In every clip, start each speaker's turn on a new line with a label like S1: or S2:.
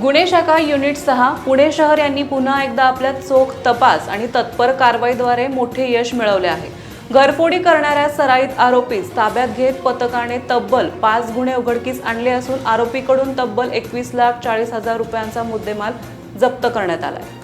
S1: गुन्हे शाखा युनिट सहा पुणे शहर यांनी पुन्हा एकदा आपल्या चोख तपास आणि तत्पर कारवाईद्वारे मोठे यश मिळवले आहे. घरफोडी करणाऱ्या सराईत आरोपीस ताब्यात घेत पथकाने तब्बल पाच गुन्हे उघडकीस आणले असून आरोपीकडून तब्बल एकवीस लाख चाळीस हजार रुपयांचा मुद्देमाल जप्त करण्यात आला आहे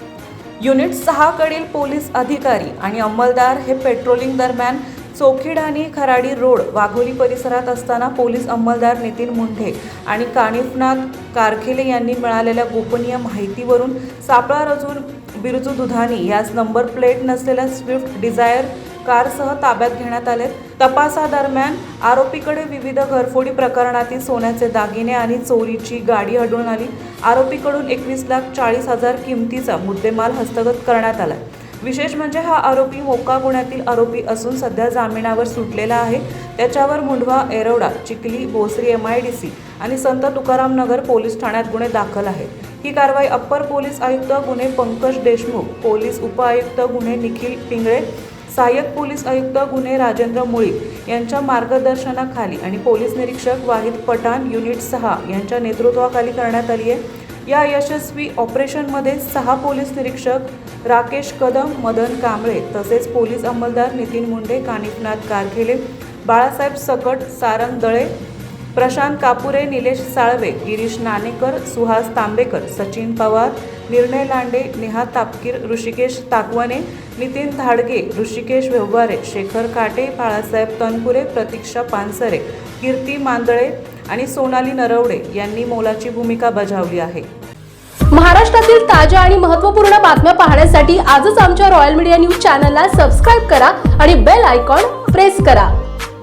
S1: युनिट सहाकडील पोलीस अधिकारी आणि अंमलदार हे पेट्रोलिंग दरम्यान चोखीडाणी खराडी रोड वाघोली परिसरात असताना पोलीस अंमलदार नितीन मुंढे आणि कानिफनाथ कारखेले यांनी मिळालेल्या गोपनीय माहितीवरून सापळा रचून बिरजू दुधानी यास नंबर प्लेट नसलेल्या स्विफ्ट डिझायर कारसह ताब्यात घेण्यात आले. तपासादरम्यान आरोपीकडे विविध घरफोडी प्रकरणातील सोन्याचे दागिने आणि चोरीची गाडी आढळून आली. आरोपीकडून एकवीस लाख चाळीस हजार किमतीचा मुद्देमाल हस्तगत करण्यात आला. विशेष म्हणजे हा आरोपी मोका गुन्ह्यातील आरोपी असून सध्या जामिनावर सुटलेला आहे. त्याच्यावर Mundhwa Yerawada Chikhali Bhosari M I D C आणि संत तुकाराम नगर पोलीस ठाण्यात गुन्हे दाखल आहेत. ही कारवाई अप्पर पोलीस आयुक्त गुन्हे पंकज देशमुख पोलीस उपआयुक्त गुन्हे निखिल पिंगळे सहाय्यक पोलीस आयुक्त गुन्हे राजेंद्र मुळीक यांच्या मार्गदर्शनाखाली आणि पोलीस निरीक्षक वाहिद पठाण युनिट सहा यांच्या नेतृत्वाखाली करण्यात आली आहे. या यशस्वी ऑपरेशनमध्ये सहा पोलीस निरीक्षक राकेश कदम मदन कांबळे तसेच पोलीस अंमलदार नितीन मुंडे कानिफनाथ कारखेले बाळासाहेब सकट सारंग दळे प्रशांत कापुरे निलेश साळवे गिरीश नाणेकर सुहास तांबेकर सचिन पवार निर्णय लांडे नेहा तापकीर ऋषिकेश ताकवाने नितीन धाडगे ऋषिकेश व्यवहारे शेखर काटे बाळासाहेब तनपुरे प्रतीक्षा पानसरे कीर्ती मांदळे आणि सोनाली नरवडे यांनी मोलाची भूमिका बजावली आहे.
S2: महाराष्ट्रातील ताज्या आणि महत्त्वपूर्ण बातम्या पाहण्यासाठी आजच आमच्या रॉयल मीडिया न्यूज चॅनलला सबस्क्राईब करा आणि बेल आयकॉन प्रेस करा.